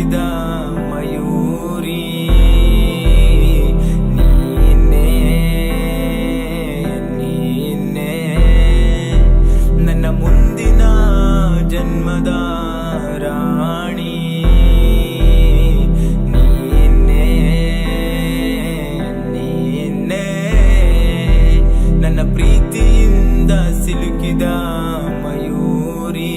ಸಿಲುಕಿದ ಮಯೂರಿ ನೀನೇ ನೀನೇ. ನನ್ನ ಮುಂದಿನ ಜನ್ಮದ ರಾಣಿ ನೀನೇ ನೀನೇ. ನನ್ನ ಪ್ರೀತಿಯಿಂದ ಸಿಲುಕಿದ ಮಯೂರಿ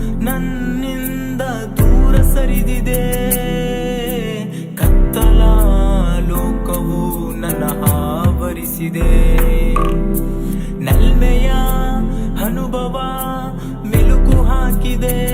ನನ್ನಿಂದ ದೂರ ಸರಿದಿದೆ. ಕತ್ತಲ ಲೋಕವು ನನ್ನ ಆವರಿಸಿದೆ. ನಲ್ಮೆಯ ಅನುಭವ ಮೆಲುಕು ಹಾಕಿದೆ.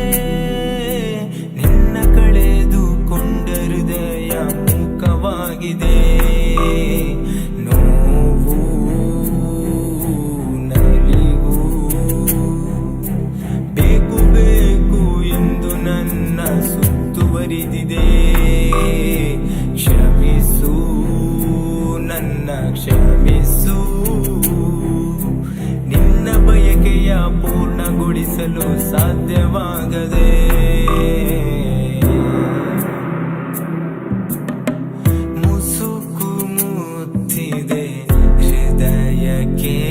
ಪೂರ್ಣಗೊಳಿಸಲು ಸಾಧ್ಯವಾಗದೆ. ಮುಸುಕು ಮುತ್ತಿದೆ ಹೃದಯಕ್ಕೆ.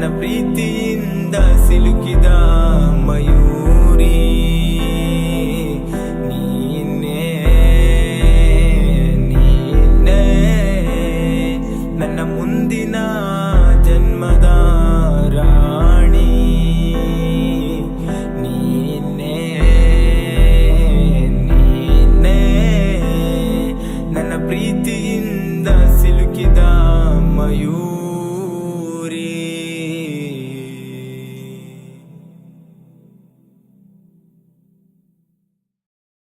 ನನ್ನ ಪ್ರೀತಿಯಿಂದ ಸಿಲುಕಿದ ಮಯೂರಿ, ನೀನೇ ನೀನೇ ನನ್ನ ಮುಂದಿನ ಜನ್ಮದ ರಾಣಿ, ನೀನೇ ನೀನೇ ನನ್ನ ಪ್ರೀತಿಯಿಂದ ಸಿಲುಕಿದ ಮಯೂರಿ.